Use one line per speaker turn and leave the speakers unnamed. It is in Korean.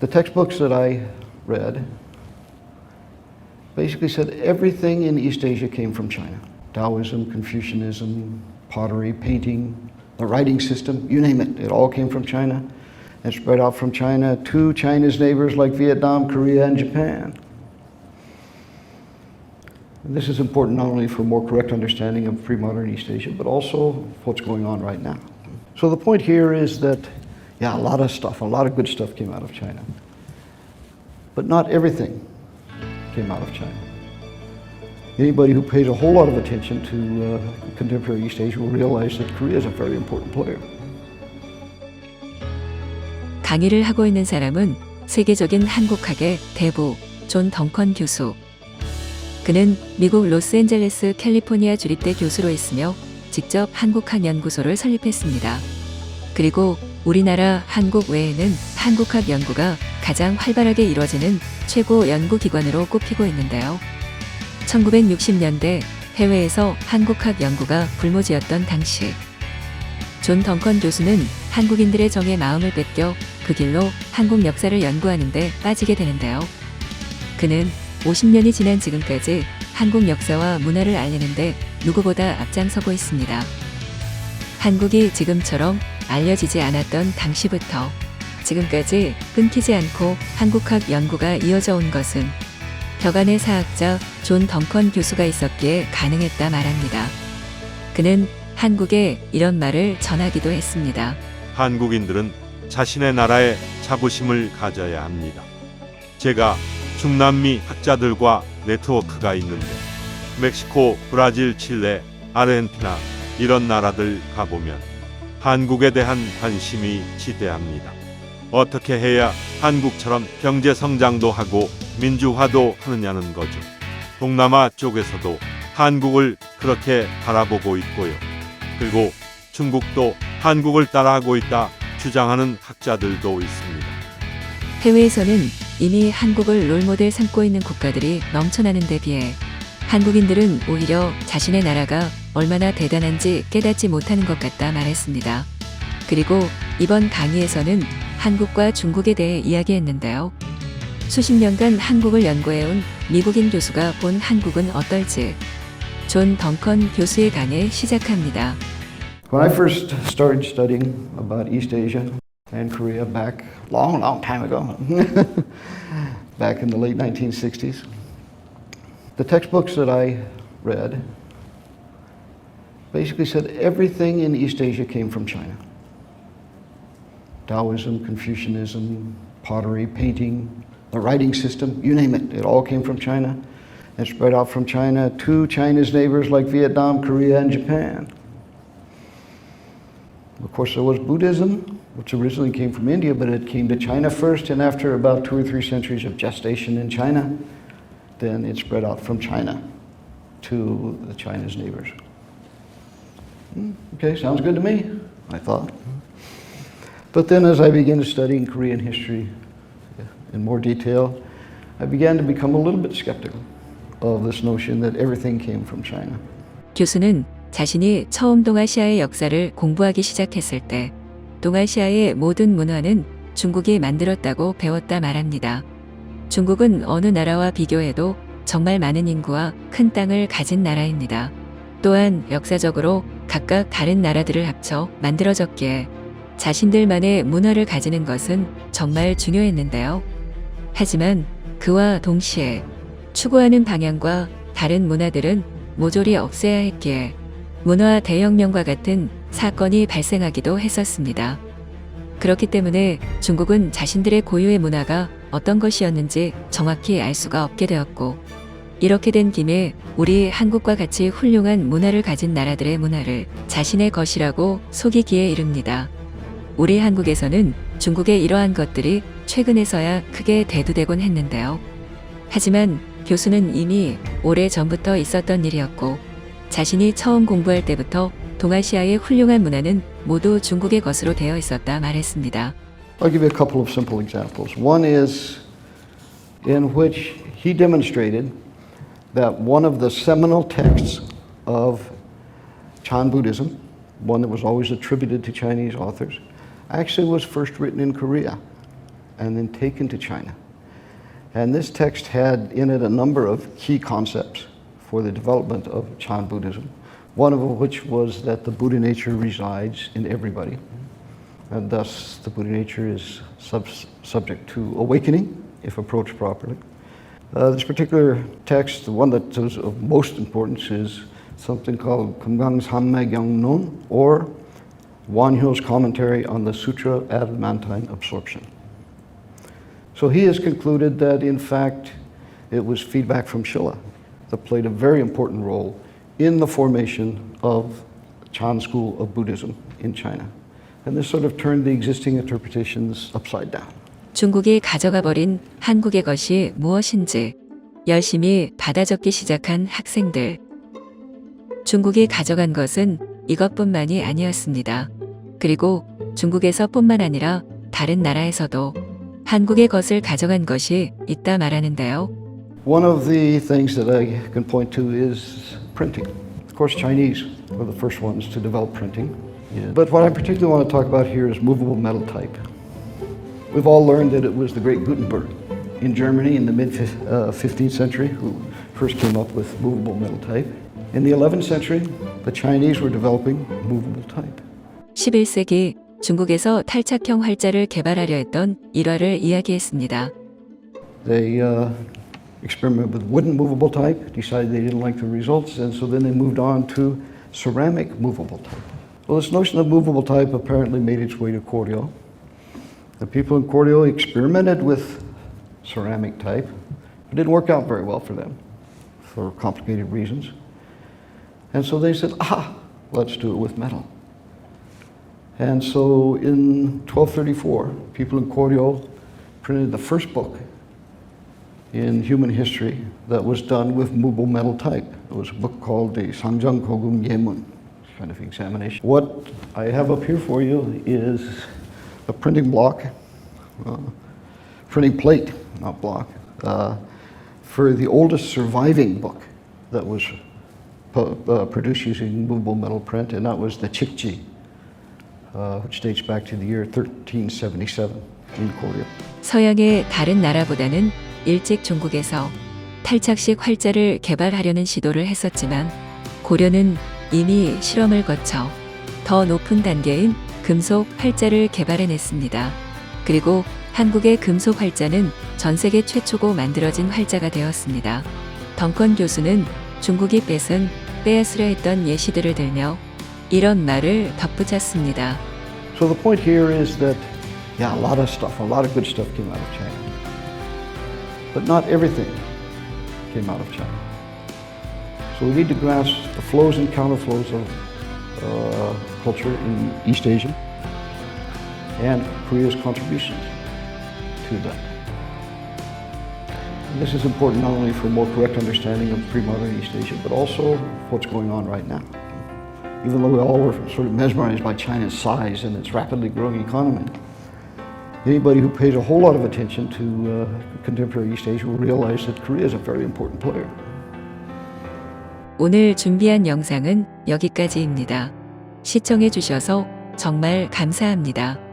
The textbooks that I read basically said everything in East Asia came from China Taoism, Confucianism, pottery, painting, the writing system, you name it, it all came from China and spread out from China to China's neighbors like Vietnam, Korea, and Japan. This is important not only for a more correct understanding of pre-modern East Asia, but also what's going on right now. So the point here is that, yeah, a lot of stuff, a lot of good stuff came out of China. But not everything came out of China. Anybody who pays a whole lot of attention to uh, contemporary East Asia will realize that Korea is a very important player.
강의를 하고 있는 사람은 세계적인 한국학의 대부 존 덩컨 교수. 그는 미국 로스앤젤레스 캘리포니아 주립대 교수로 있으며 직접 한국학 연구소를 설립했습니다. 그리고 우리나라 한국 외에는 한국학 연구가 가장 활발하게 이루어지는 최고 연구기관으로 꼽히고 있는데요. 1960년대 해외에서 한국학 연구가 불모지였던 당시 존 덩컨 교수는 한국인들의 정에 마음을 뺏겨 그 길로 한국 역사를 연구하는데 빠지게 되는데요. 그는 50년이 지난 지금까지 한국 역사와 문화를 알리는데 누구보다 앞장서고 있습니다. 한국이 지금처럼 알려지지 않았던 당시부터 지금까지 끊기지 않고 한국학 연구가 이어져 온 것은 벽안의 사학자 존 덩컨 교수가 있었기에 가능했다 말합니다. 그는 한국에 이런 말을 전하기도 했습니다.
한국인들은 자신의 나라에 자부심을 가져야 합니다. 제가 중남미 학자들과 네트워크가 있는데 멕시코, 브라질, 칠레, 아르헨티나 이런 나라들 가보면 한국에 대한 관심이 지대합니다. 어떻게 해야 한국처럼 경제 성장도 하고 민주화도 하느냐는 거죠. 동남아 쪽에서도 한국을 그렇게 바라보고 있고요. 그리고 중국도 한국을 따라하고 있다 주장하는 학자들도 있습니다.
해외에서는 이미 한국을 롤모델 삼고 있는 국가들이 넘쳐나는 데 비해 한국인들은 오히려 자신의 나라가 얼마나 대단한지 깨닫지 못하는 것 같다 말했습니다. 그리고 이번 강의에서는 한국과 중국에 대해 이야기했는데요. 수십 년간 한국을 연구해온 미국인 교수가 본 한국은 어떨지 존 덩컨 교수의 강의 시작합니다.
When I first started studying about East Asia and Korea back long, long time ago, back in the late 1960s, the textbooks that I read basically said everything in East Asia came from China. Taoism, Confucianism, pottery, painting, the writing system, you name it, it all came from China and spread out from China to China's neighbors like Vietnam, Korea, and Japan. Of course, there was Buddhism, which originally came from India, but it came to China first, and after about two or three centuries of gestation in China, then it spread out from China to the China's neighbors. Hmm, Okay, sounds good to me, I thought. But then as I began studying Korean history in more detail, I began to become a little bit skeptical of this notion that everything came from China.
교수는 자신이 처음 동아시아의 역사를 공부하기 시작했을 때 동아시아의 모든 문화는 중국이 만들었다고 배웠다 말합니다. 중국은 어느 나라와 비교해도 정말 많은 인구와 큰 땅을 가진 나라입니다. 또한 역사적으로 각각 다른 나라들을 합쳐 만들어졌기에 자신들만의 문화를 가지는 것은 정말 중요했는데요. 하지만 그와 동시에 추구하는 방향과 다른 문화들은 모조리 없애야 했기에 문화 대혁명과 같은 사건이 발생하기도 했었습니다. 그렇기 때문에 중국은 자신들의 고유의 문화가 어떤 것이었는지 정확히 알 수가 없게 되었고, 이렇게 된 김에 우리 한국과 같이 훌륭한 문화를 가진 나라들의 문화를 자신의 것이라고 속이기에 이릅니다. 우리 한국에서는 중국의 이러한 것들이 최근에서야 크게 대두되곤 했는데요. 하지만 교수는 이미 오래 전부터 있었던 일이었고, 자신이 처음 공부할 때부터 동아시아의 훌륭한 문화는 모두 중국의 것으로 되어 있었다 말했습니다.
I'll give you a couple of simple examples. One is in which he demonstrated that one of the seminal texts of Chan Buddhism, one that was always attributed to Chinese authors, actually was first written in Korea and then taken to China. And this text had in it a number of key concepts for the development of Chan Buddhism, one of which was that the Buddha nature resides in everybody. And thus, the Buddha nature is sub- subject to awakening if approached properly. Uh, this particular text, the one that is of most importance, is something called Kumgang Samme Non, or Wan Hyo's commentary on the Sutra Adamantine Absorption. So he has concluded that, in fact, it was feedback from Shilla that played a very important role in the formation of Chan school of Buddhism in China. And this sort of turned the existing interpretations upside down.
중국이 가져가 버린 한국의 것이 무엇인지 열심히 받아 적기 시작한 학생들. 중국이 가져간 것은 이것뿐만이 아니었습니다. 그리고 중국에서 뿐만 아니라 다른 나라에서도 한국의 것을 가져간 것이 있다 말하는데요.
One of the things that I can point to is printing. Of course, Chinese were the first ones to develop printing. But what I particularly want to talk about here is movable metal type. We've all learned that it was the great Gutenberg in Germany in the mid uh, 15th century who first came up with movable metal type. In the 11th century, the Chinese were developing movable type.
11세기 중국에서 탈착형 활자를 개발하려 했던 일화를 이야기했습니다.
They uh, experimented with wooden movable type, decided they didn't like the results, and so then they moved on to ceramic movable type. Well, this notion of movable type apparently made its way to Koryo. The people in Koryo experimented with ceramic type. It didn't work out very well for them for complicated reasons. And so they said, ah, let's do it with metal. And so in 1234, people in Koryo printed the first book in human history that was done with movable metal type. It was a book called the Sangjang Kogum Yemun kind of examination. What I have up here for you is a printing block, uh, printing plate, not block, uh, for the oldest surviving book that was uh, produced using movable metal print, and that was the Chikji, uh, which dates back to the year 1377 in Korea.
서양의 다른 나라보다는 일찍 중국에서 탈착식 활자를 개발하려는 시도를 했었지만 고려는 이미 실험을 거쳐 더 높은 단계인 금속 활자를 개발해냈습니다. 그리고 한국의 금속 활자는 전 세계 최초고 만들어진 활자가 되었습니다. 덩컨 교수는 중국이 뺏은 빼앗으려 했던 예시들을 들며 이런 말을 덧붙였습니다.
So the point here is that, yeah, a lot of stuff, a lot of good stuff came out of China. But not everything came out of China. So we need to grasp the flows and counterflows of uh, culture in East Asia and Korea's contributions to that. And this is important not only for a more correct understanding of pre-modern East Asia, but also what's going on right now. Even though we all were sort of mesmerized by China's size and its rapidly growing economy, anybody who pays a whole lot of attention to uh, contemporary East Asia will realize that Korea is a very important player.
오늘 준비한 영상은 여기까지입니다. 시청해 주셔서 정말 감사합니다.